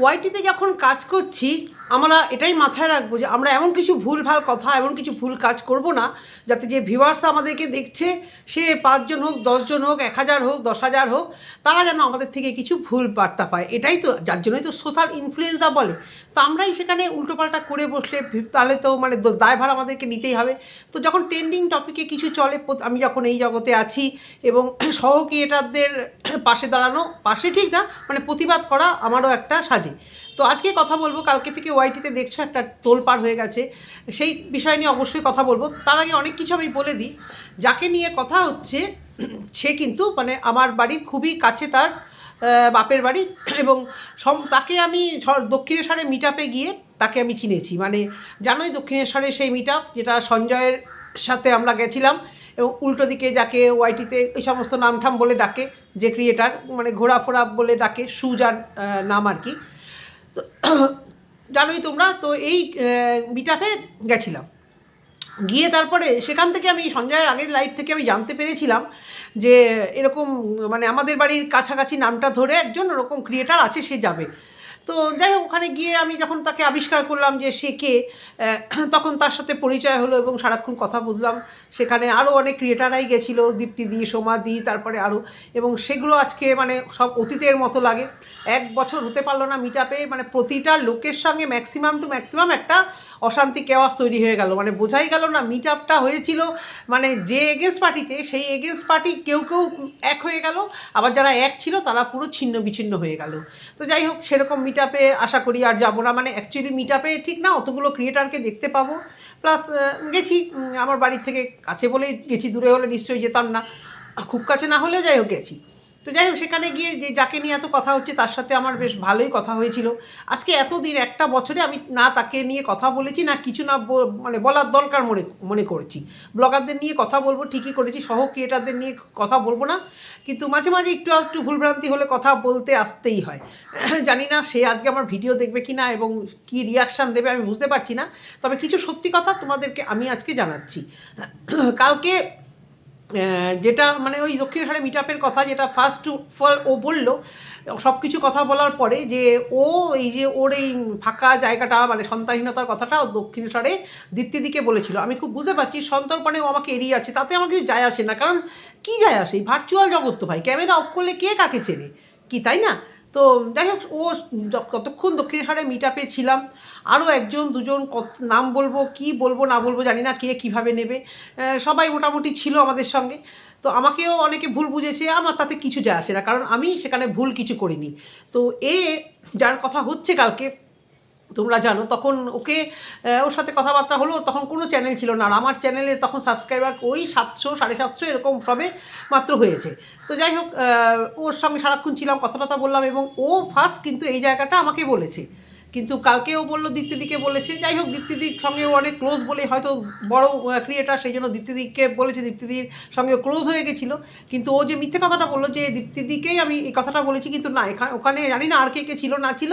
ওয়াইটিতে যখন কাজ করছি, আমরা এটাই মাথায় রাখব যে আমরা এমন কিছু ভুলভাল কথা, এমন কিছু ভুল কাজ করব না, যাতে যে ভিউয়ার্স আমাদেরকে দেখছে, সে পাঁচজন হোক, দশজন হোক, এক হাজার হোক, দশ হাজার হোক, তারা যেন আমাদের থেকে কিছু ভুল বার্তা পায়। এটাই তো, যার জন্যই তো সোশ্যাল ইনফ্লুয়েন্সা বলে। তো আমরাই সেখানে উল্টোপাল্টা করে বসলে, তাহলে তো মানে দায়ভার আমাদেরকে নিতেই হবে। তো যখন ট্রেন্ডিং টপিকে কিছু চলে আমি যখন এই জগতে আছি এবং সহ ক্রিয়েটারদের পাশে দাঁড়ানো, পাশে ঠিক না মানে প্রতিবাদ করা আমারও একটা সাজে। তো আজকে কথা বলব, কালকে থেকে ওয়াইটিতে দেখছ একটা তোলপাড় হয়ে গেছে। সেই বিষয় নিয়ে অবশ্যই কথা বলব। তার আগে অনেক কিছু আমি বলে দিই। যাকে নিয়ে কথা হচ্ছে, সে কিন্তু মানে আমার বাড়ির খুবই কাছে তার বাপের বাড়ি। এবং সম, তাকে আমি দক্ষিণেশ্বরে মিট আপে গিয়ে তাকে আমি চিনেছি। মানে জানোই দক্ষিণেশ্বরের সেই মিট আপ যেটা সঞ্জয়ের সাথে আমরা গেছিলাম। এবং উল্টো দিকে যাকে ওয়াইটিতে এই সমস্ত নামঠাম বলে ডাকে, যে ক্রিয়েটার মানে ঘোরাফোরা বলে ডাকে সুজার নাম আর কি। তো জানোই তোমরা, তো এই মিটাপে গেছিলাম। গিয়ে তারপরে সেখান থেকে আমি সঞ্জয়ের আগের লাইফ থেকে আমি জানতে পেরেছিলাম যে এরকম মানে আমাদের বাড়ির কাছাকাছি নামটা ধরে একজন ওরকম ক্রিয়েটার আছে, সে যাবে। তো যাই হোক, ওখানে গিয়ে আমি যখন তাকে আবিষ্কার করলাম যে সে কে তখন তার সাথে পরিচয় হলো এবং সারাক্ষণ কথা বুঝলাম। সেখানে আরও অনেক ক্রিয়েটারাই গেছিল, দীপ্তি দি, সোমা দি, তারপরে আরও এবং সেগুলো আজকে মানে সব অতীতের মতো লাগে। এক বছর হতে পারল না মিট মানে প্রতিটা লোকের সঙ্গে ম্যাক্সিমাম টু ম্যাক্সিমাম একটা অশান্তি কেওয়াস তৈরি হয়ে গেল। মানে বোঝাই গেল না মিট আপটা হয়েছিল মানে যে এগেন্স পার্টিতে সেই এগেন্স পার্টি কেউ কেউ এক হয়ে গেল। আবার যারা এক ছিল, তারা পুরো ছিন্ন বিচ্ছিন্ন হয়ে গেল। তো যাই হোক, সেরকম মিট আপে আশা করি আর যাব না। মানে অ্যাকচুয়ালি মিট আপে ঠিক না, অতগুলো ক্রিয়েটারকে দেখতে পাবো। প্লাস গেছি আমার বাড়ি থেকে কাছে বলেই গেছি, দূরে হলে নিশ্চয়ই যেতাম না। খুব কাছে না হলেও যাই হোক, গেছি। তো যাই হোক, সেখানে গিয়ে যে যাকে নিয়ে এত কথা হচ্ছে, তার সাথে আমার বেশ ভালোই কথা হয়েছিল। আজকে এতদিন, একটা বছরে আমি না তাকে নিয়ে কথা বলেছি, না কিছু না মানে বলার দরকার মনে মনে করেছি। ব্লগারদের নিয়ে কথা বলব, ঠিকই করেছি, সহ ক্রিয়েটারদের নিয়ে কথা বলব না, কিন্তু মাঝে মাঝে একটু একটু ভুলভ্রান্তি হলে কথা বলতে আসতেই হয়। জানি না সে আজকে আমার ভিডিও দেখবে কি না এবং কী রিয়াকশান দেবে আমি বুঝতে পারছি না, তবে কিছু সত্যি কথা তোমাদেরকে আমি আজকে জানাচ্ছি। কালকে যেটা মানে ওই দক্ষিণেশ্বরে মিট আপের কথা যেটা ফার্স্ট ফল ও বলল সব কিছু কথা বলার পরে যে ও এই যে ওর এই ফাঁকা জায়গাটা মানে সন্তানহীনতার কথাটা ও দক্ষিণেশ্বরে দীপ্তিদিকে বলেছিল। আমি খুব বুঝতে পারছি সন্তর্পণে ও আমাকে এড়িয়ে আছে, তাতে আমার কিছু যায় আসে না, কারণ কী যায় আসে? ভার্চুয়াল জগৎ তো ভাই, ক্যামেরা অফ করলে কে কাকে চেনে? কি, তাই না? তো যাই হোক, ও কতক্ষণ দক্ষিণেশ্বরে মিট আপে ছিলাম আরও একজন, দুজন, কত নাম বলব, কি বলব, না বলব জানি না, কে কীভাবে নেবে। সবাই মোটামুটি ছিল আমাদের সঙ্গে। তো আমাকেও অনেকে ভুল বুঝেছে, আমার তাতে কিছু যায় আসে না, কারণ আমি সেখানে ভুল কিছু করিনি। তো এ, যার কথা হচ্ছে কালকে তোমরা জানো, তখন ওকে ওর সাথে কথাবার্তা হলো, তখন কোনো চ্যানেল ছিল না, আর আমার চ্যানেলে তখন সাবস্ক্রাইবার ওই সাতশো, সাড়ে সাতশো এরকম সবে মাত্র হয়েছে। তো যাই হোক ওর সঙ্গে সারাক্ষণ ছিলাম কথা টথা বললাম, এবং ও ফার্স্ট কিন্তু এই জায়গাটা আমাকে বলেছে। কিন্তু কালকে ও বলল, দীপ্তিদিকে বলেছে। যাই হোক, দীপ্তিদির সঙ্গে অনেক ক্লোজ বলে হয়তো বড় ক্রিয়েটার সেই জন্য দীপ্তিদিকে বলেছে, দীপ্তিদির সঙ্গে ক্লোজ হয়ে গেছিল। কিন্তু ও যে মিথ্যে কথাটা বলল যে দীপ্তিদিকেই আমি এই কথাটা বলেছি, কিন্তু না এখানে ওখানে জানি না আর কে কে ছিল, না ছিল।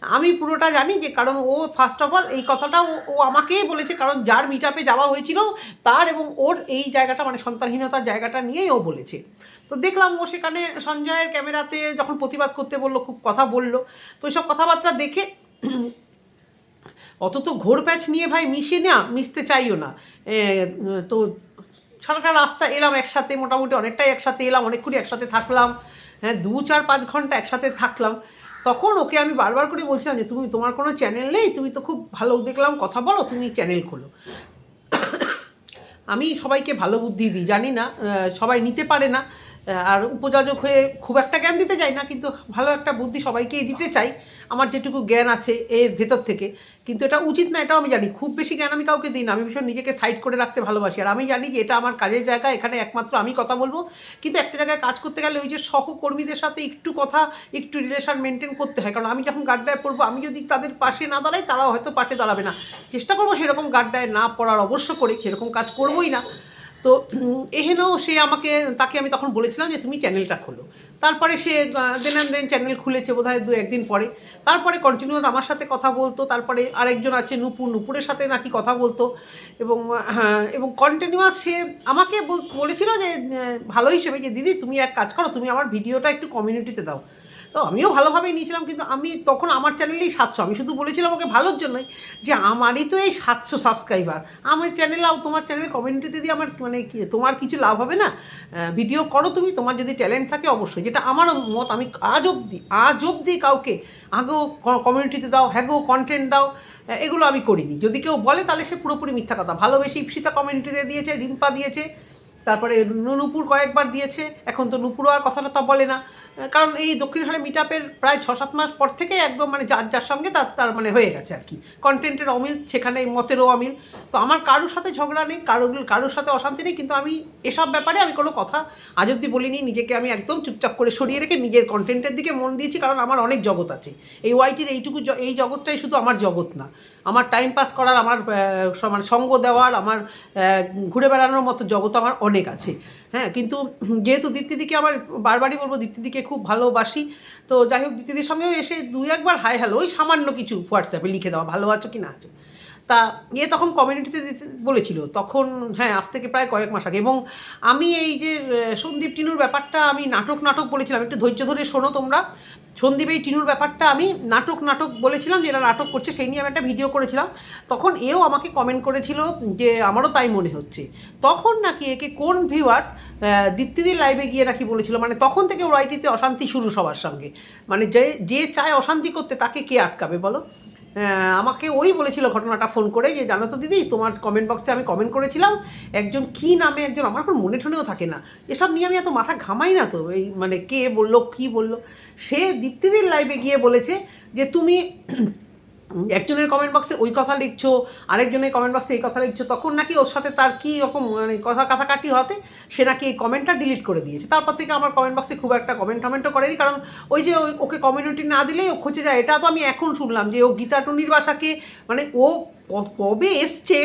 আমি পুরোটা জানি যে কারণ ও ফার্স্ট অফ অল এই কথাটা ও- আমাকেই বলেছে, কারণ যার মিট আপে যাওয়া হয়েছিল, তার এবং ওর এই জায়গাটা মানে সন্তানহীনতার জায়গাটা নিয়েই ও বলেছে। তো দেখলাম ও সেখানে সঞ্জয়ের ক্যামেরাতে যখন প্রতিবাদ করতে বলল, খুব কথা বলল। তো সব কথাবার্তা দেখে অত তো ঘোর প্যাচ নিয়ে ভাই মিশে না, মিশতে চাইও না। তো সারাটা রাস্তা এলাম একসাথে, মোটামুটি অনেকটাই একসাথে এলাম, অনেকক্ষণই একসাথে থাকলাম। হ্যাঁ দু, চার, পাঁচ ঘণ্টা একসাথে থাকলাম। তখন ওকে আমি বারবার করে বলছিলাম যে, তুমি, তোমার কোনো চ্যানেল নেই? তুমি তো খুব ভালো দেখলাম, কথা বলো, তুমি চ্যানেল খোলো। আমি সবাইকে ভালো বুদ্ধি দিই, জানি না সবাই নিতে পারে না। আর উপযাজক হয়ে খুব একটা জ্ঞান দিতে চাই না, কিন্তু ভালো একটা বুদ্ধি সবাইকেই দিতে চাই। আমার যেটুকু জ্ঞান আছে এর ভেতর থেকে। কিন্তু এটা উচিত না, এটাও আমি জানি। খুব বেশি জ্ঞান আমি কাউকে দিই না। আমি ভীষণ নিজেকে সাইড করে রাখতে ভালোবাসি। আর আমি জানি যে এটা আমার কাজের জায়গা, এখানে একমাত্র আমি কথা বলব। কিন্তু একটা জায়গায় কাজ করতে গেলে ওই যে সহকর্মীদের সাথে একটু কথা, একটু রিলেশন মেনটেন করতে হয়। কারণ আমি যখন গাড্ডায় পড়ব, আমি যদি তাদের পাশে না দাঁড়াই, তারাও হয়তো পাশে দাঁড়াবে না। চেষ্টা করব সেরকম গাড্ডায় না পড়ার অবশ্য করে। সেরকম কাজ করবোই না। তো উম, এহেনও সে আমাকে তাকে আমি তখন বলেছিলাম যে তুমি চ্যানেলটা খোলো। তারপরে সে দেন দেন চ্যানেল খুলেছে বোধ হয় দু একদিন পরে। তারপরে কন্টিনিউয়াস আমার সাথে কথা বলতো তারপরে আরেকজন আছে নুপুর নুপুরের সাথে নাকি কথা বলতো। এবং হ্যাঁ এবং কন্টিনিউয়াস সে আমাকে বল- বলেছিল যে ভালো হিসেবে যে দিদি তুমি এক কাজ করো তুমি আমার ভিডিওটা একটু কমিউনিটিতে দাও। তো আমিও ভালোভাবেই নিয়েছিলাম, কিন্তু আমি তখন আমার চ্যানেলেই সাতশো। আমি শুধু বলেছিলাম ওকে ভালোর জন্যই যে আমারই তো এই সাতশো সাবস্ক্রাইবার আমার চ্যানেল আর তোমার চ্যানেল কমিউনিটিতে দিয়ে আমার মানে তোমার কিছু লাভ হবে না? ভিডিও করো তুমি, তোমার যদি ট্যালেন্ট থাকে অবশ্যই। যেটা আমার মত, আমি আজ অবধি আজ অবধি কাউকে আগেও কমিউনিটিতে দাও, হ্যাগো কন্টেন্ট দাও এগুলো আমি করিনি। যদি কেউ বলে তাহলে সে পুরোপুরি মিথ্যা কথা। ভালোবেসে ইপসিতা কমিউনিটিতে দিয়েছে, রিম্পা দিয়েছে তারপরে নুপুর কয়েকবার দিয়েছে, এখন তো নুপুরও আর কথা কথাটা বলে না। কারণ এই দক্ষিণ হারে মিট আপের প্রায় ছ সাত মাস পর থেকে একদম মানে যার যার সঙ্গে তার তার মানে হয়ে গেছে আর কি। কন্টেন্টের অমিল সেখানে মতেরও অমিল। তো আমার কারোর সাথে ঝগড়া নেই, কারোর কারোর সাথে অশান্তি নেই, কিন্তু আমি এসব ব্যাপারে আমি কোনো কথা আজ অব্দি বলিনি। নিজেকে আমি একদম চুপচাপ করে সরিয়ে রেখে নিজের কন্টেন্টের দিকে মন দিয়েছি, কারণ আমার অনেক জগৎ আছে। এই ওয়াইটির এইটুকু এই জগৎটাই শুধু আমার জগৎ না। আমার টাইম পাস করার, আমার মানে সঙ্গ দেওয়ার, আমার ঘুরে বেড়ানোর মতো জগৎ আমার অনেক আছে। হ্যাঁ কিন্তু যেহেতু দীপ্তিদিকে আমার বারবারই বলব, দীপ্তিদিকে খুব ভালোবাসি। তো যাই হোক, দীপ্তিদির সঙ্গেও এসে দুই একবার হাই হ্যালো ওই সামান্য কিছু হোয়াটসঅ্যাপে লিখে দেওয়া, ভালো আছো কি না আছো? তা এ তখন কমিউনিটিতে বলেছিল, তখন হ্যাঁ আজ থেকে প্রায় কয়েক মাস আগে। এবং আমি এই যে সন্দীপ টিনুর ব্যাপারটা আমি নাটক নাটক বলেছিলাম, একটু ধৈর্য ধরে শোনো তোমরা। সন্দীপ এই চিনুর ব্যাপারটা আমি নাটক নাটক বলেছিলাম যে নাটক করছে, সেই নিয়ে আমি একটা ভিডিও করেছিলাম। তখন এও আমাকে কমেন্ট করেছিল যে আমারও তাই মনে হচ্ছে। তখন নাকি একে কোন ভিউয়ার্স দীপ্তিদির লাইভে গিয়ে নাকি বলেছিল মানে তখন থেকে ওয়াইটিতে অশান্তি শুরু সবার সঙ্গে। মানে যে যে চায় অশান্তি করতে তাকে কে আটকাবে বলো? আমাকে ওই বলেছিল ঘটনাটা ফোন করে যে, জানো তো দিদি, তোমার কমেন্ট বক্সে আমি কমেন্ট করেছিলাম, একজন কি নামে একজন, আমার এখন মনে ঠনেও থাকে না। এসব নিয়ে আমি এত মাথা ঘামাই না তো, এই মানে কে বলল, কি বলল? সে দীপ্তিদির লাইভে গিয়ে বলেছে যে, তুমি একজনের কমেন্ট বক্সে ওই কথা লিখছো, আরেকজনের কমেন্ট বক্সে এই কথা লিখছো, তখন নাকি ওর সাথে তার কী রকম মানে কথা কাটাকাটি হতে সে নাকি এই কমেন্টটা ডিলিট করে দিয়েছে। তারপর থেকে আমার কমেন্ট বক্সে খুব একটা কমেন্ট টমেন্টও করেনি, কারণ ওই যে ওকে কমিউনিটি না দিলেই ও খোঁজে যায়। এটা তো আমি এখন শুনলাম যে ও গীতা টুনির বাসাকে মানে ও কবে এসছে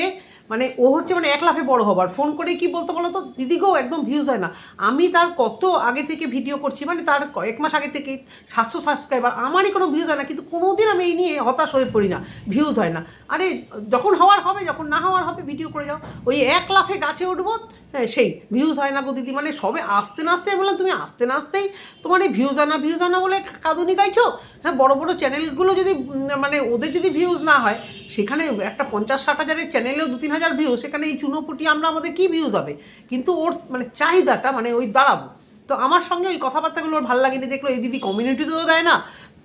মানে ও হচ্ছে মানে এক লাফে বড় হবার। ফোন করে কি বলতো বলো তো? দিদি গো একদম ভিউজ হয় না। আমি তার কত আগে থেকে ভিডিও করছি মানে তার কয়েক মাস আগে থেকে সাতশো সাবস্ক্রাইবার আমারই কোনো ভিউজ হয় না। কিন্তু কোনোদিন আমি এই নিয়ে হতাশ হয়ে পড়ি না। ভিউজ হয় না। আরে যখন হওয়ার হবে যখন না হওয়ার হবে ভিডিও করে যাও। ওই এক লাফে গাছে উঠবো হ্যাঁ, সেই ভিউজ হয় না গো দিদি। মানে সবে আসতে না আসতে বললাম তুমি আসতে না আসতেই তোমার এই ভিউজ আনা ভিউজ আনা বলে কাঁদুনি গাইছো? হ্যাঁ বড় বড় চ্যানেলগুলো যদি মানে ওদের যদি ভিউজ না হয় সেখানে একটা পঞ্চাশ, ষাট হাজারের চ্যানেলেও দু তিন হাজার ভিউ সেখানে এই চুনোপুটি আমরা আমাদের কী ভিউজ হবে? কিন্তু ওর মানে চাহিদাটা মানে ওই দাঁড়াবো। তো আমার সঙ্গে ওই কথাবার্তাগুলো ওর ভালো লাগেনি, দেখল এই দিদি কমিউনিটিতেও দেয় না,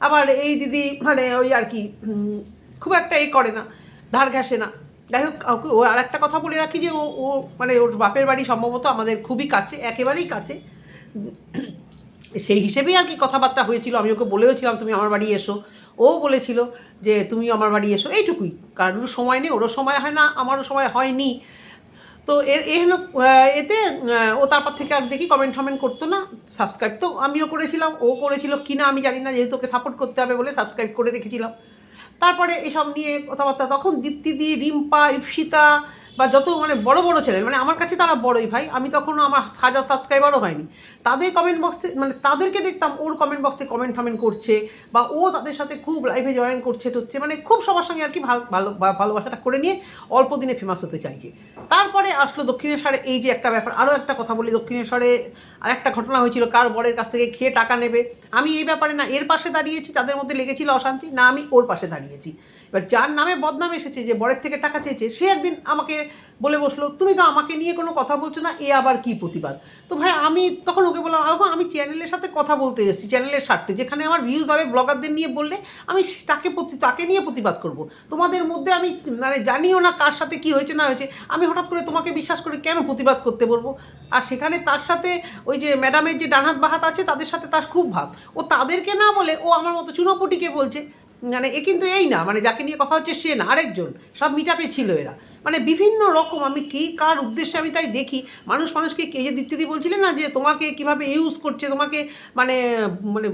আবার এই দিদি মানে ওই আর কি খুব একটা এ করে না, ধার ঘাসে না। যাই হোক ও আর একটা কথা বলে রাখি যে ও ও মানে ওর বাপের বাড়ি সম্ভবত আমাদের খুবই কাছে, একেবারেই কাছে। সেই হিসেবেই আর কি কথাবার্তা হয়েছিল, আমি ওকে বলেওছিলাম, তুমি আমার বাড়ি এসো। ও বলেছিল যে তুমি আমার বাড়ি এসো, এইটুকুই। কারোর সময় নেই, ওরও সময় হয় না, আমারও সময় হয়নি। তো এ হলো এতে ও তারপর থেকে আর দেখি কমেন্ট টমেন্ট করতো না সাবস্ক্রাইব তো আমিও করেছিলাম, ও করেছিল কি না আমি জানি না, যেহেতু ওকে সাপোর্ট করতে হবে বলে সাবস্ক্রাইব করে রেখেছিলাম। তারপরে এসব নিয়ে কথাবার্তা, তখন দীপ্তিদি রিম্পা ইপসিতা বা যত মানে বড় বড় চ্যানেল মানে আমার কাছে তারা বড়ই ভাই। আমি তখন আমার হাজার সাবস্ক্রাইবারও হয়নি। তাদের কমেন্ট বক্সে মানে তাদেরকে দেখতাম, ওর কমেন্ট বক্সে কমেন্ট টমেন্ট করছে বা ও তাদের সাথে খুব লাইভে জয়েন করছে হচ্ছে মানে খুব সবার সঙ্গে আর কি ভালো ভালোবাসাটা করে নিয়ে অল্প দিনে ফেমাস হতে চাইছে। তারপরে আসলো দক্ষিণেশ্বরে, এই যে একটা ব্যাপার আরও একটা কথা বলি দক্ষিণেশ্বরে আর একটা ঘটনা হয়েছিল, কার বরের কাছ থেকে খেয়ে টাকা নেবে? আমি এই ব্যাপারে না, এর পাশে দাঁড়িয়েছি, তাদের মধ্যে লেগেছিল অশান্তি, না আমি ওর পাশে দাঁড়িয়েছি। এবার যার নামে বদনাম এসেছে, যে বরের থেকে টাকা চেয়েছে, সে একদিন আমাকে বলে বসল, তুমি তো আমাকে নিয়ে কোনো কথা বলছো না, এ আবার কি প্রতিবাদ? তো ভাই, আমি তখন ওকে বললাম, আহ, আমি চ্যানেলের সাথে কথা বলতে এসেছি, চ্যানেলের স্বার্থে, যেখানে আমার ভিউজ হবে, ব্লগারদের নিয়ে বললে আমি তাকে প্রতি, তাকে নিয়ে প্রতিবাদ করব। তোমাদের মধ্যে আমি মানে জানিও না কার সাথে কি হয়েছে, না হয়েছে, আমি হঠাৎ করে তোমাকে বিশ্বাস করে কেন প্রতিবাদ করতে বলব? আর সেখানে তার সাথে ওই যে ম্যাডামের যে ডানহাত বাহাত আছে, তাদের সাথে তার খুব ভাব। ও তাদেরকে না বলে, ও আমার মতো চুনোপুটিকে বলছে মানে এ কিন্তু এই না মানে যাকে নিয়ে কথা হচ্ছে সে না, আরেকজন, সব মিটাপে ছিল এরা। মানে বিভিন্ন রকম, আমি কে, কার উদ্দেশ্যে আমি তাই দেখি, মানুষ মানুষকে কে যে দীপ্তিদি বলছিলেন না, যে তোমাকে কীভাবে ইউজ করছে, তোমাকে মানে মানে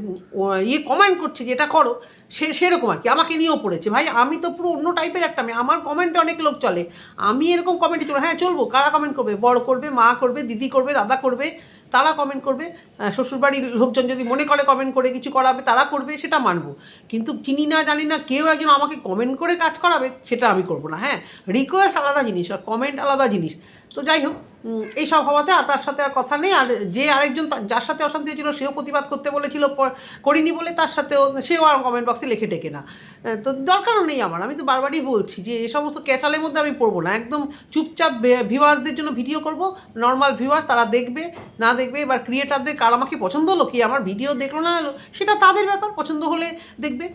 ইয়ে কমেন্ট করছে যে এটা করো, সে, সেরকম আর কি, আমাকে নিয়েও পড়েছে। ভাই, আমি তো পুরো অন্য টাইপের একটা মেয়ে, আমার কমেন্টে অনেক লোক চলে। আমি এরকম কমেন্টে চলো হ্যাঁ চলবো, কারা কমেন্ট করবে? বড় করবে, মা করবে, দিদি করবে, দাদা করবে তারা কমেন্ট করবে। শ্বশুরবাড়ির লোকজন যদি মনে করে কমেন্ট করে কিছু করাবে, তারা করবে, সেটা মানবো। কিন্তু চিনি না, জানি না, কেউ একজন আমাকে কমেন্ট করে কাজ করাবে, সেটা আমি করব না হ্যাঁ? রিকোয়েস্ট আলাদা জিনিস, আর কমেন্ট আলাদা জিনিস। তো যাই হোক এইসব হওয়াতে আর তার সাথে আর কথা নেই। আর যে আরেকজন যার সাথে অশান্তি হয়েছিল, সেও প্রতিবাদ করতে বলেছিল করিনি বলে তার সাথেও সেও আর কমেন্ট বক্সে লিখে টেকে না। তো দরকারও নেই আমার। আমি তো বারবারই বলছি যে এই সমস্ত ক্যাচালের মধ্যে আমি পড়ব না। একদম চুপচাপ ভিউয়ার্সদের জন্য ভিডিও করব। নর্মাল ভিউয়ার্স তারা দেখবে, না দেখবে, এবার ক্রিয়েটারদের কার আমাকে পছন্দ হলো, কি আমার ভিডিও দেখল না সেটা তাদের ব্যাপার। পছন্দ হলে দেখবে।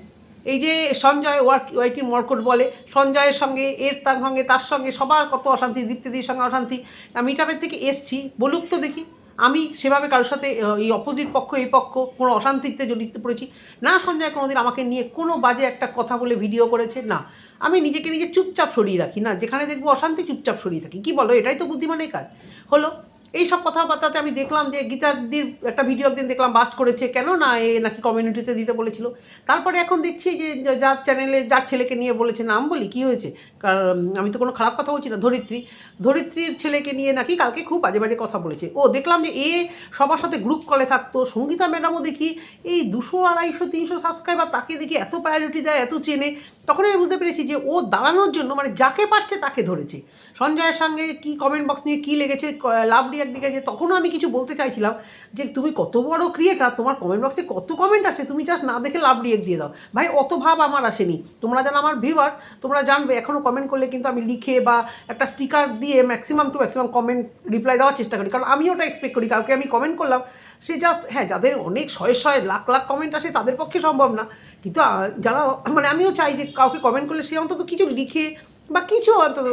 এই যে সঞ্জয় ওয়ার্ক ওয়াইটি মর্কট বলে, সঞ্জয়ের সঙ্গে, এর তার সঙ্গে তার সঙ্গে সবার কত অশান্তি, দীপ্তিদির সঙ্গে অশান্তি। আমি মিটাপের থেকে এসছি, বলুক তো দেখি। আমি সেভাবে কারোর সাথে, এই অপোজিট পক্ষ, এই পক্ষ, কোনো অশান্তিতে জড়িত পড়েছি। না, সঞ্জয় কোনোদিন আমাকে নিয়ে কোনো বাজে একটা কথা বলে ভিডিও করেছে, না। আমি নিজেকে নিজে চুপচাপ সরিয়ে রাখি, না। যেখানে দেখব অশান্তি, চুপচাপ সরিয়ে থাকি। কি বলো? এটাই তো বুদ্ধিমানের কাজ। হলো এই সব কথাবার্তাতে আমি দেখলাম যে গীতাদির একটা ভিডিও একদিন দেখলাম বাস্ট করেছে। কেন না এ নাকি কমিউনিটিতে দিতে বলেছিল? তারপরে এখন দেখছি যে যার চ্যানেলে যার ছেলেকে নিয়ে বলেছে, নাম বলি, কি হয়েছে? কারণ আমি তো কোনো খারাপ কথা বলছি না, ধরিত্রী। ধরিত্রীর ছেলেকে নিয়ে নাকি কালকে খুব বাজে বাজে কথা বলেছে। ও দেখলাম যে এ সবার সাথে গ্রুপ কলে থাকতো, সঙ্গীতা ম্যাডামও দেখি, এই দুশো আড়াইশো, তিনশো সাবস্ক্রাইবার তাকে দেখি এত প্রায়োরিটি দেয়, এত চেনে। তখন আমি বুঝতে পেরেছি যে ও দাঁড়ানোর জন্য মানে যাকে পারছে তাকে ধরেছে। সঞ্জয়ের সঙ্গে কি কমেন্ট বক্স নিয়ে কী লেগেছে লাভ রিয়াক্ট দেখেছে তখনও আমি কিছু বলতে চাইছিলাম যে তুমি কত বড় ক্রিয়েটার তোমার কমেন্ট বক্সে কত কমেন্ট আসে, তুমি জাস্ট না দেখে লাভ রিয়াক্ট দিয়ে দাও। ভাই, অত ভাব আমার আসেনি। তোমরা যারা আমার ভিউয়ার তোমরা জানবে এখনও কমেন্ট করলে কিন্তু আমি লিখে বা একটা স্টিকার দিয়ে maximum to maximum comment reply দেওয়ার চেষ্টা করি। কারণ আমি ওটা এক্সপেক্ট করি, কাউকে আমি কমেন্ট করলাম, সে জাস্ট হ্যাঁ যাদের অনেক শয়ে শয়ে লাখ লাখ কমেন্ট আসে, তাদের পক্ষে সম্ভব না। কিন্তু যারা মানে আমিও চাই যে কাউকে কমেন্ট করলে সে অন্তত কিছু লিখে বা কিছু অন্তত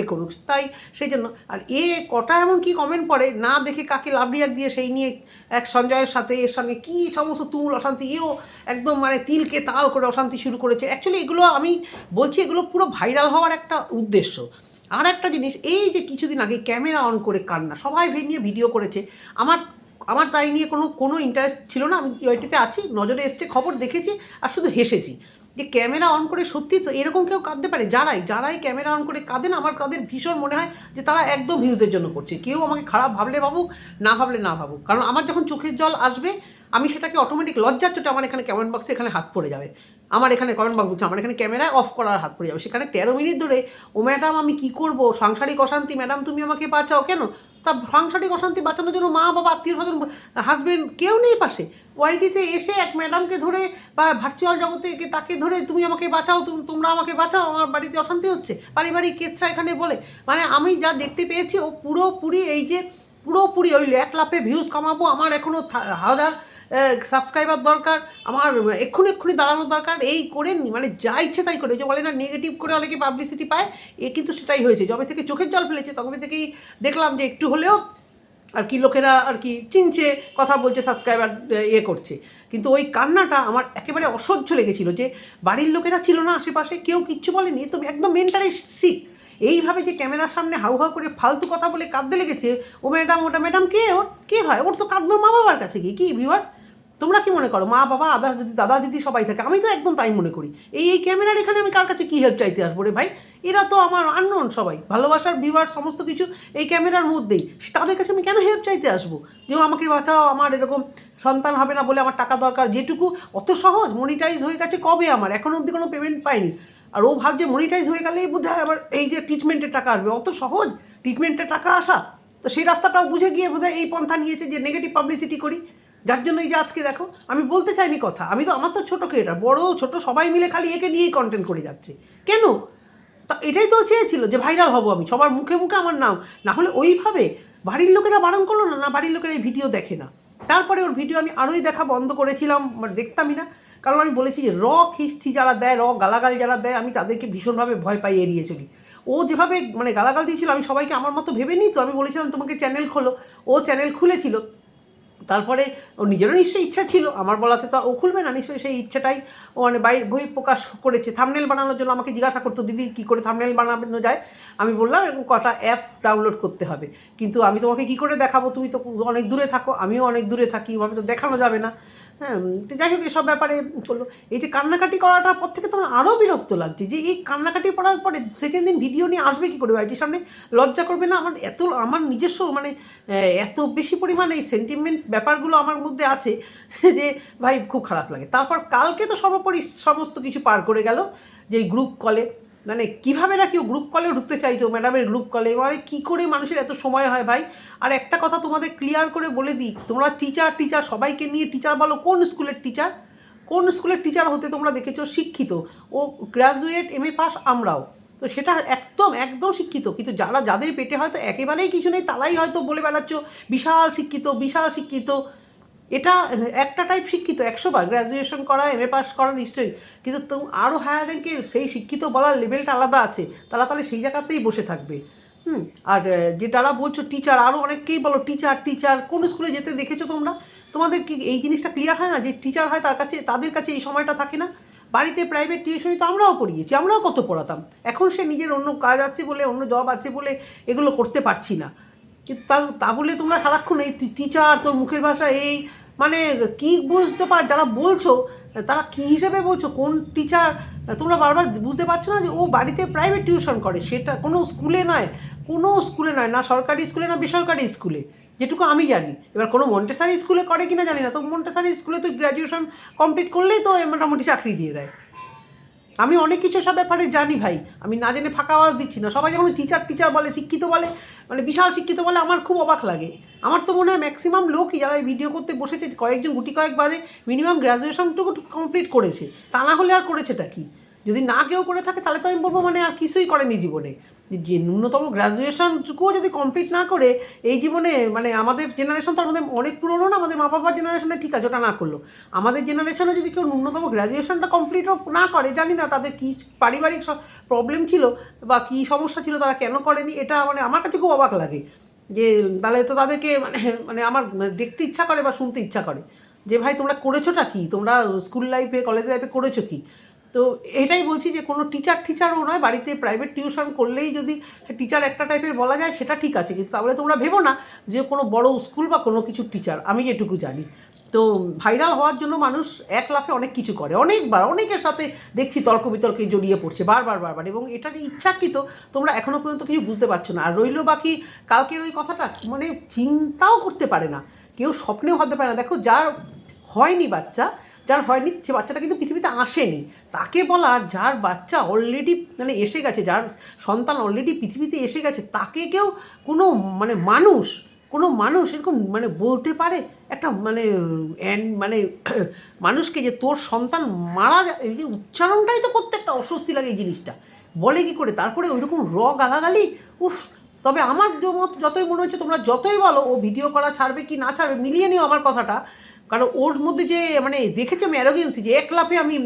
এ করুক। তাই সেই জন্য, আর এ কটা এমন কি কমেন্ট পড়ে, না দেখে কাকে লাভ রিয়াক্ট দিয়ে সেই নিয়ে এক সঞ্জয়ের সাথে, এর সঙ্গে কী সমস্ত তুমুল অশান্তি, এও একদম মানে তিলকে তাল করে অশান্তি শুরু করেছে। অ্যাকচুয়ালি এগুলো আমি বলছি, এগুলো পুরো ভাইরাল হওয়ার একটা উদ্দেশ্য। আর একটা জিনিস, এই যে কিছুদিন আগে ক্যামেরা অন করে কান্না, সবাই নিয়ে ভিডিও করেছে। আমার আমার তাই নিয়ে কোনো কোনো ইন্টারেস্ট ছিল না। আমি ওইটিতে আছি, নজরে এসছে, খবর দেখেছি, আর শুধু হেসেছি। যে ক্যামেরা অন করে সত্যি তো এরকম কেউ কাঁদতে পারে? যারাই যারাই ক্যামেরা অন করে কাঁদে না আমার তাদের ভীষণ মনে হয় যে তারা একদম ভিউজের জন্য করছে। কেউ আমাকে খারাপ ভাবলে ভাবুক, না ভাবলে না ভাবুক। কারণ আমার যখন চোখের জল আসবে, আমি সেটাকে অটোমেটিক লজ্জার চোটে আমার এখানে কমেন্ট বক্সে এখানে হাত পড়ে যাবে। আমার এখানে কমেন্ট বক্স আমার এখানে ক্যামেরা অফ করার হাত পড়ে যাবে। সেখানে তেরো মিনিট ধরে, ও ম্যাডাম আমি কি করব? সাংসারিক অশান্তি ম্যাডাম তুমি আমাকে বাঁচাও কেন? তা সাংসারিক অশান্তি বাঁচানোর জন্য মা, বাবা, আত্মীয় স্বজন হাজব্যান্ড কেউ নেই পাশে। ওয়াইটিতে এসে এক ম্যাডামকে ধরে বা ভার্চুয়াল জগতে তাকে ধরে, তুমি আমাকে বাঁচাও তুমি- তোমরা আমাকে বাঁচাও, আমার বাড়িতে অশান্তি হচ্ছে। পারিবারিক কেচ্ছা এখানে বলে। মানে আমি যা দেখতে পেয়েছি, ও পুরোপুরি এই যে, পুরোপুরি ওই এক লাফে ভিউজ কামাবো, আমার এখনও হাজার সাবস্ক্রাইবার দরকার, আমার এক্ষুনি এক্ষুনি দাঁড়ানোর দরকার, এই করে মানে যা ইচ্ছে তাই করে যে বলে না নেগেটিভ করে অনেকে পাবলিসিটি পায়, এ কিন্তু সেটাই হয়েছে। যবে থেকে চোখের জল ফেলেছে, তবে থেকেই দেখলাম যে একটু হলেও আর কি লোকেরা আর কি চিনছে, কথা বলছে সাবস্ক্রাইবার ইয়ে করছে। কিন্তু ওই কান্নাটা আমার একেবারে অসহ্য লেগেছিল যে বাড়ির লোকেরা ছিল না আশেপাশে, কেউ কিচ্ছু বলেনি তো একদম মেন্টালি সিক এইভাবে যে ক্যামেরার সামনে হাউ হাউ করে ফালতু কথা বলে কাঁদতে লেগেছে, ও ম্যাডাম, ওটা ম্যাডাম কে? ওর কে হয়? ওর তো কাঁদবে মা বাবার কাছে গিয়ে। কি ভিউয়ার তোমরা কি মনে করো? মা, বাবা আদার্স যদি দাদা, দিদি সবাই থাকে, আমি তো একদম তাই মনে করি। এই এই ক্যামেরার এখানে আমি কার কাছে কী হেল্প চাইতে আসব রে ভাই? এরা তো আমার আননোন সবাই। ভালোবাসার ভিউয়ার সমস্ত কিছু এই ক্যামেরার মধ্যেই। তাদের কাছে আমি কেন হেল্প চাইতে আসব? যে আমাকে বাঁচাও, আমার এরকম সন্তান হবে না বলে আমার টাকা দরকার, যেটুকু অত সহজ মনিটাইজ হয়ে গেছে কবে আমার? এখনও অবধি কোনো পেমেন্ট পাইনি। আর ও ভাবছে মনিটাইজ হয়ে গেলেই বোধ হয় আবার এই যে ট্রিটমেন্টের টাকা আসবে। অত সহজ ট্রিটমেন্টের টাকা আসা। তো সেই রাস্তাটাও বুঝে গিয়ে বোধ এই পন্থা নিয়েছে যে নেগেটিভ পাবলিসিটি করি। যার জন্য এই যে আজকে দেখো, আমি বলতে চাইনি কথা। আমি তো, আমার তো ছোটো ক্রিয়েটার বড়, ছোট, সবাই মিলে খালি একে নিয়েই কন্টেন্ট করে যাচ্ছে। কেন? তা এটাই তো চেয়েছিল যে ভাইরাল হব আমি, সবার মুখে মুখে আমার নাম। না হলে ওইভাবে বাড়ির লোকেরা বারণ করল না না বাড়ির লোকেরা এই ভিডিও দেখে না। তারপরে ওর ভিডিও আমি আরোই দেখা বন্ধ করেছিলাম মানে দেখতামই না। কারণ আমি বলেছি যে, র খিস্তি যারা দেয়, র গালাগাল যারা দেয়, আমি তাদেরকে ভীষণভাবে ভয় পাই এড়িয়ে চলি ও যেভাবে মানে গালাগাল দিয়েছিল, আমি সবাইকে আমার মতো ভেবে নিই তো, আমি বলেছিলাম, তোমাকে চ্যানেল খোলো। ও চ্যানেল খুলেছিল। তারপরে ও নিজেরও নিশ্চয়ই ইচ্ছা ছিল, আমার বলাতে তো ও খুলবে না, নিশ্চয়ই সেই ইচ্ছাটাই ও মানে বাই, বই প্রকাশ করেছে। থামনেল বানানোর জন্য আমাকে জিজ্ঞাসা করতো, দিদি, কী করে থামনেল বানানো যায়? আমি বললাম, এরকম কটা অ্যাপ ডাউনলোড করতে হবে। কিন্তু আমি তোমাকে কী করে দেখাবো? তুমি তো অনেক দূরে থাকো, আমিও অনেক দূরে থাকি, ওভাবে তো দেখানো যাবে না। হ্যাঁ তো যাই হোক, এসব ব্যাপারে করল এই যে কান্নাকাটি করাটার পর থেকে তোমার আরও বিরক্ত লাগছে যে এই কান্নাকাটি করার পরে সেকেন্ড দিন ভিডিও নিয়ে আসবে কী করে? বাড়িটির সামনে লজ্জা করবে না? আমার এত, আমার নিজস্ব মানে এত বেশি পরিমাণে এই সেন্টিমেন্ট ব্যাপারগুলো আমার মধ্যে আছে যে ভাই খুব খারাপ লাগে। তারপর কালকে তো সর্বোপরি সমস্ত কিছু পার করে গেল, যে গ্রুপ কলে মানে কীভাবে না কেউ গ্রুপ কলেও ঢুকতে চাইছো ম্যাডামের গ্রুপ কলে মানে কী করে মানুষের এত সময় হয় ভাই? আর একটা কথা তোমাদের ক্লিয়ার করে বলে দিই, তোমরা টিচার টিচার সবাইকে নিয়ে টিচার বলো, কোন স্কুলের টিচার কোন স্কুলের টিচার হতে তোমরা দেখেছ শিক্ষিত? ও গ্র্যাজুয়েট এম এ পাস আমরাও। তো সেটা একদম একদম শিক্ষিত। কিন্তু যারা যাদের পেটে হয়তো একেবারেই কিছু নেই, তারাই হয়তো বলে বেড়াচ্ছ, বিশাল শিক্ষিত বিশাল শিক্ষিত। এটা একটা টাইপ শিক্ষিত, একশো বার গ্র্যাজুয়েশন করা এম এ পাস করা নিশ্চয়ই। কিন্তু তো আরও হায়ার র্যাঙ্কের সেই শিক্ষিত বলার লেভেলটা আলাদা আছে। তারা তাহলে সেই জায়গাতেই বসে থাকবে। হুম, আর যে যারা বলছো টিচার আরও অনেককেই বলো টিচার টিচার কোন স্কুলে যেতে দেখেছ তোমরা? তোমাদের কি এই জিনিসটা ক্লিয়ার হয় না? যে টিচার হয় তার কাছে, তাদের কাছে এই সময়টা থাকে না? বাড়িতে প্রাইভেট টিউশনি তো আমরাও পড়িয়েছি, আমরাও কত পড়াতাম। এখন সে নিজের অন্য কাজ আছে বলে, অন্য জব আছে বলে এগুলো করতে পারছি না। তা তা বলে তোমরা সারাক্ষণ এই টিচার তোর মুখের ভাষা এই মানে কি বুঝতে পার যারা বলছো, তারা কী হিসেবে বলছো, কোন টিচার তোমরা বারবার বুঝতে পারছ না যে ও বাড়িতে প্রাইভেট টিউশন করে, সেটা কোনো স্কুলে নয়, কোনো স্কুলে নয়, না সরকারি স্কুলে, না বেসরকারি স্কুলে, যেটুকু আমি জানি। এবার কোনো মন্টেসারি স্কুলে করে কিনা জানি না, তো মন্টেসারি স্কুলে তো গ্র্যাজুয়েশন কমপ্লিট করলেই তো মোটামুটি চাকরি দিয়ে দেয়। আমি অনেক কিছু সব ব্যাপারে জানি ভাই। আমি না জেনে ফাঁকা আওয়াজ দিচ্ছি না। সবাই যখন টিচার টিচার বলে, শিক্ষিত বলে মানে বিশাল শিক্ষিত বলে, আমার খুব অবাক লাগে। আমার তো মনে হয় ম্যাক্সিমাম লোকই যারা এই ভিডিও করতে বসেছে, কয়েকজন, গুটি কয়েক বাদে মিনিমাম গ্র্যাজুয়েশনটুকু কমপ্লিট করেছে। তা না হলে আর করেছেটা কি? যদি না কেউ করে থাকে, তাহলে তো আমি বলব মানে আর কিছুই করেনি জীবনে। যে ন্যূনতম গ্র্যাজুয়েশনটুকুও যদি কমপ্লিট না করে, এই জীবনে মানে আমাদের জেনারেশন তো আমাদের অনেক পুরনো না, আমাদের মা বাবার জেনারেশনে ঠিক আছে, ওটা না করল। আমাদের জেনারেশনে যদি কেউ ন্যূনতম গ্র্যাজুয়েশনটা কমপ্লিট না করে, জানি না তাদের কী পারিবারিক প্রবলেম ছিল বা কী সমস্যা ছিল তারা কেন করেনি, এটা মানে আমার কাছে খুব অবাক লাগে। যে তাহলে তো তাদেরকে মানে মানে আমার দেখতে ইচ্ছা করে বা শুনতে ইচ্ছা করে। যে ভাই তোমরা করেছোটা কি? তোমরা স্কুল লাইফে কলেজ লাইফে করেছ কি? তো এটাই বলছি যে কোনো টিচার টিচারও নয়, বাড়িতে প্রাইভেট টিউশন করলেই যদি টিচার একটা টাইপের বলা যায়, সেটা ঠিক আছে। কিন্তু তাহলে তোমরা ভেবো না যে কোনো বড় স্কুল বা কোনো কিছু টিচার আমি যেটুকু জানি। তো ভাইরাল হওয়ার জন্য মানুষ এক লাফে অনেক কিছু করে। অনেকবার, অনেকের সাথে দেখছি তর্ক বিতর্কে জড়িয়ে পড়ছে, বারবার বারবার। এবং এটা যে ইচ্ছাকৃত, তোমরা এখনও পর্যন্ত কিছু বুঝতে পারছ না। আর রইল বাকি কালকের ওই কথাটা মানে চিন্তাও করতে পারে না। কেউ স্বপ্নেও ভাবতে পারে না। দেখো, যার হয়নি বাচ্চা যার হয়নি, সে বাচ্চাটা কিন্তু পৃথিবীতে আসেনি। তাকে বলার যার বাচ্চা অলরেডি মানে এসে গেছে, যার সন্তান অলরেডি পৃথিবীতে এসে গেছে, তাকে কেউ কোনো মানে মানুষ, কোনো মানুষ এরকম মানে বলতে পারে? একটা মানে মানে মানুষকে যে তোর সন্তান মারা যা- উচ্চারণটাই তো করতে একটা অস্বস্তি লাগে এই জিনিসটা। বলে কি করে? তারপরে ওই রকম র গালাগালি? উফ! তবে আমার যতই মনে হচ্ছে তোমরা যতই বলো, ও ভিডিও করা ছাড়বে কি না ছাড়বে, মিলিয়ে নিও আমার কথাটা। কারণ ওর মধ্যে যে মানে দেখেছি আমি অ্যারোগেন্সি যে, এক লাফে আমি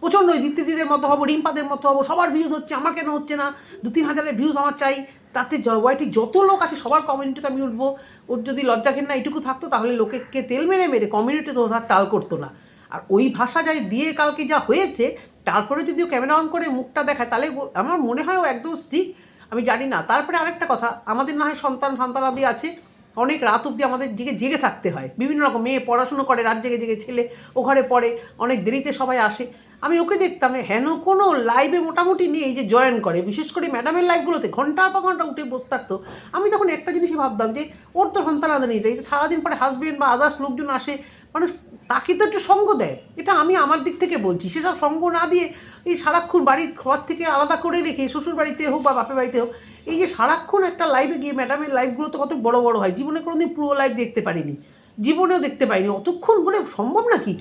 প্রচণ্ড ওই দীপ্তিদিদের মতো হব, রিম্পাদের মতো হব, সবার ভিউজ হচ্ছে, আমার কেন হচ্ছে না? দু তিন হাজারের ভিউজ আমার চাই। তাতে ওয়াইটি যত লোক আছে, সবার কমিউনিটিতে আমি উঠবো। ওর যদি লজ্জা ঘেন্না এইটুকু থাকতো, তাহলে লোকেকে তেল মেরে মেরে কমিউনিটি তো তার তাল করতো না। আর ওই ভাষা যাই দিয়ে কালকে যা হয়েছে, তারপরে যদি ও ক্যামেরা অন করে মুখটা দেখায়, তাহলে আমার মনে হয় ও একদম শিখ আমি জানি না। তারপরে আরেকটা কথা, আমাদের না হয় সন্তান সন্তানাদি আছে। অনেক রাত অবধি আমাদের জেগে জেগে থাকতে হয়। বিভিন্ন রকম মেয়ে পড়াশুনো করে, রাত জেগে জেগে ছেলে ও ঘরে পড়ে, অনেক দেরিতে সবাই আসে। আমি ওকে দেখতাম হেন কোনো লাইভে মোটামুটি নেই যে জয়েন করে। বিশেষ করে ম্যাডামের লাইভগুলোতে ঘণ্টার পর ঘণ্টা উঠে বসে থাকতো। আমি তখন একটা জিনিসই ভাবতাম যে, ওর তো সন্তান আদা নেই সারাদিন পরে হাজবেন্ড বা আদার্স লোকজন আসে, মানুষ তাকে তো একটু সঙ্গ দেয়। এটা আমি আমার দিক থেকে বলছি। সেসব সঙ্গ না দিয়ে এই সারাক্ষণ বাড়ির ঘর থেকে আলাদা করে রেখে শ্বশুর বাড়িতে হোক বা বাপের বাড়িতে হোক এই যে সারাক্ষণ একটা লাইভে গিয়ে ম্যাডামের লাইভগুলো তো কত বড় বড় হয়। জীবনে কোনোদিন পুরো লাইভ দেখতে পারিনি। জীবনেও দেখতে পাইনি অতক্ষণ বলে সম্ভব নাকি?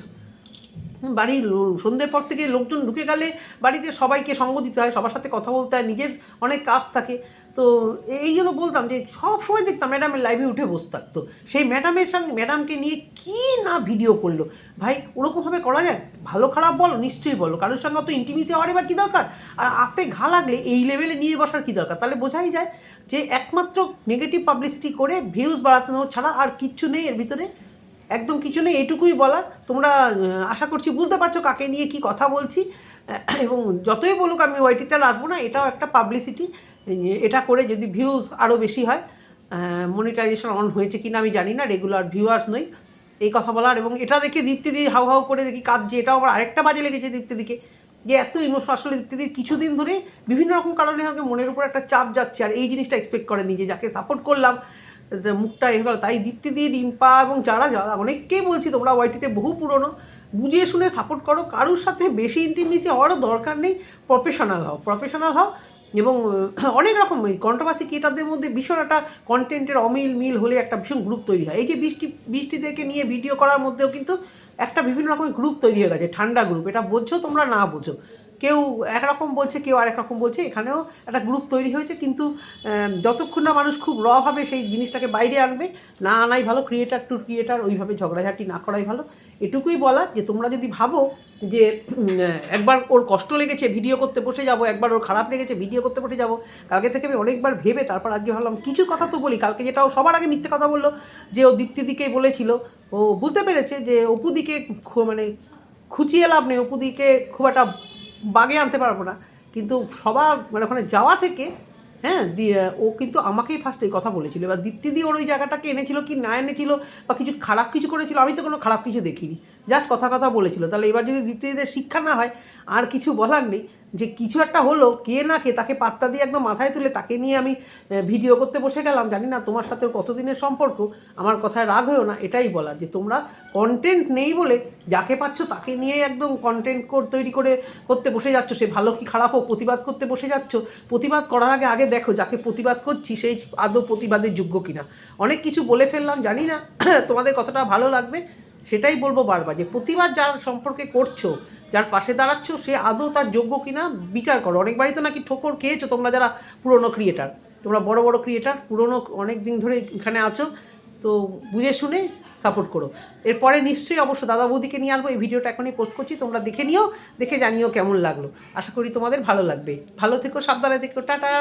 বাড়ির লো- সন্ধ্যের পর থেকে লোকজন ঢুকে গেলে বাড়িতে সবাইকে সঙ্গ দিতে হয়, সবার সাথে কথা বলতে হয়, নিজের অনেক কাজ থাকে। তো এই জন্য বলতাম যে সব সময় দেখতাম ম্যাডামের লাইভে উঠে বসে থাকতো। সেই ম্যাডামের সঙ্গে ম্যাডামকে নিয়ে কী না ভিডিও করল। ভাই ওরকমভাবে করা যায়? ভালো, খারাপ বলো, নিশ্চয়ই বলো। কারোর সঙ্গে অত ইন্টিমিসি হওয়ার এবার কী দরকার? আর আতে ঘা লাগলে এই লেভেলে নিয়ে বসার কী দরকার? তাহলে বোঝাই যায় যে একমাত্র নেগেটিভ পাবলিসিটি করে ভিউজ বাড়ানো ছাড়া আর কিচ্ছু নেই এর ভিতরে। একদম কিছু নেই, এটুকুই বলার। তোমরা আশা করছি বুঝতে পারছ কাকে নিয়ে কি কথা বলছি। এবং যতই বলুক আমি ওয়াইটিতে আসব না, এটাও একটা পাবলিসিটি এটা করে যদি ভিউজ আরও বেশি হয় মনিটাইজেশন অন হয়েছে কিনা আমি জানি না রেগুলার ভিউয়ার্স নই। এই কথা বলার, এবং এটা দেখে দীপ্তিদি হাউ হাউ করে দেখি কাঁদছে। এটাও আবার আরেকটা বাজে লেগেছে দীপ্তিদিকে, যে এত ইমোশন আসলে দীপ্তিদির কিছুদিন ধরে বিভিন্ন রকম কারণে আমাকে মনের উপর একটা চাপ যাচ্ছে, আর এই জিনিসটা এক্সপেক্ট করেনি যে যাকে সাপোর্ট করলাম মুখটা এ গেল। তাই দীপ্তিদি, রিম্পা এবং যারা যারা, অনেককেই বলছি তোমরা ওয়াইটিতে বহু পুরনো বুঝিয়ে শুনে সাপোর্ট করো। কারোর সাথে বেশি ইন্টিমেসি হওয়ারও দরকার নেই। প্রফেশনাল হও প্রফেশনাল হও। এবং অনেক রকম কন্ট্রোভার্সি ক্রিয়েটারদের মধ্যে ভীষণ একটা কন্টেন্টের অমিল মিল হলে একটা ভীষণ গ্রুপ তৈরি হয়। এই যে বৃষ্টি, বৃষ্টিদেরকে নিয়ে ভিডিও করার মধ্যেও কিন্তু একটা বিভিন্ন রকমের গ্রুপ তৈরি হয়ে গেছে, ঠান্ডা গ্রুপ এটা বোঝো তোমরা, না বোঝো। কেউ একরকম বলছে, কেউ আরেক রকম বলছে, এখানেও একটা গ্রুপ তৈরি হয়েছে, কিন্তু যতক্ষণ না মানুষ খুব রভাবে সেই জিনিসটাকে বাইরে আনবে, না আনাই ভালো ক্রিয়েটার টু ক্রিয়েটার ওইভাবে ঝগড়াঝাটি না করাই ভালো। এটুকুই বলা যে, তোমরা যদি ভাবো যে একবার ওর কষ্ট লেগেছে ভিডিও করতে বসে যাব, একবার ওর খারাপ লেগেছে ভিডিও করতে বসে যাব, কালকে থেকে আমি অনেকবার ভেবে, তারপর আজকে ভাবলাম, কিছু কথা তো বলি, কালকে যেটা ও সবার আগে মিথ্যে কথা বলল, যে ও দীপ্তিদিকেই বলেছিল, ও বুঝতে পেরেছে যে, অপুদিকে মানে খুঁচিয়ে লাভ নেই, অপুদিকে খুব একটা বাগে আনতে পারব না। কিন্তু সবার মানে ওখানে যাওয়া থেকে হ্যাঁ দিয়ে ও কিন্তু আমাকেই ফার্স্ট এই কথা বলেছিল। এবার দীপ্তি দিয়ে ওর ওই জায়গাটাকে এনেছিল কি না এনেছিল বা কিছু খারাপ কিছু করেছিল, আমি তো কোনো খারাপ কিছু দেখিনি। জাস্ট কথা কথা বলেছিল। তাহলে এবার যদি দীপ্তিদের শিক্ষা না হয়, আর কিছু বলার নেই যে কিছু একটা হলো, কে না কে তাকে পাত্তা দিয়ে একদম মাথায় তুলে তাকে নিয়ে আমি ভিডিও করতে বসে গেলাম। জানি না তোমার সাথে কতদিনের সম্পর্ক, আমার কথায় রাগ হয়েও না, এটাই বলার যে তোমরা কন্টেন্ট নেই বলে যাকে পাচ্ছ তাকে নিয়ে একদম কন্টেন্ট তৈরি করে করতে বসে যাচ্ছ। সে ভালো কি খারাপ হোক, প্রতিবাদ করতে বসে যাচ্ছ। প্রতিবাদ করার আগে আগে দেখো যাকে প্রতিবাদ করছি, সেই আদৌ প্রতিবাদের যোগ্য কিনা। অনেক কিছু বলে ফেললাম, জানি না, তোমাদের কতটা ভালো লাগবে। সেটাই বলব বারবার যে প্রতিবাদ যার সম্পর্কে করছ যার পাশে দাঁড়াচ্ছ, সে আদৌ তার যোগ্য কিনা? বিচার করো। অনেকবারই তো নাকি ঠোকর খেয়েছো তোমরা যারা পুরনো ক্রিয়েটার তোমরা বড় বড় ক্রিয়েটার পুরনো অনেক দিন ধরে এখানে আছো। তো বুঝে শুনে সাপোর্ট করো। এরপরে নিশ্চয়ই অবশ্য দাদা বৌদিকে নিয়ে আসব। এই ভিডিওটা এখনই পোস্ট করছি। তোমরা দেখে নিও, দেখে জানিও কেমন লাগল। আশা করি তোমাদের ভালো লাগবে। ভালো থেকো, সাবধানে থেকো। টাটা!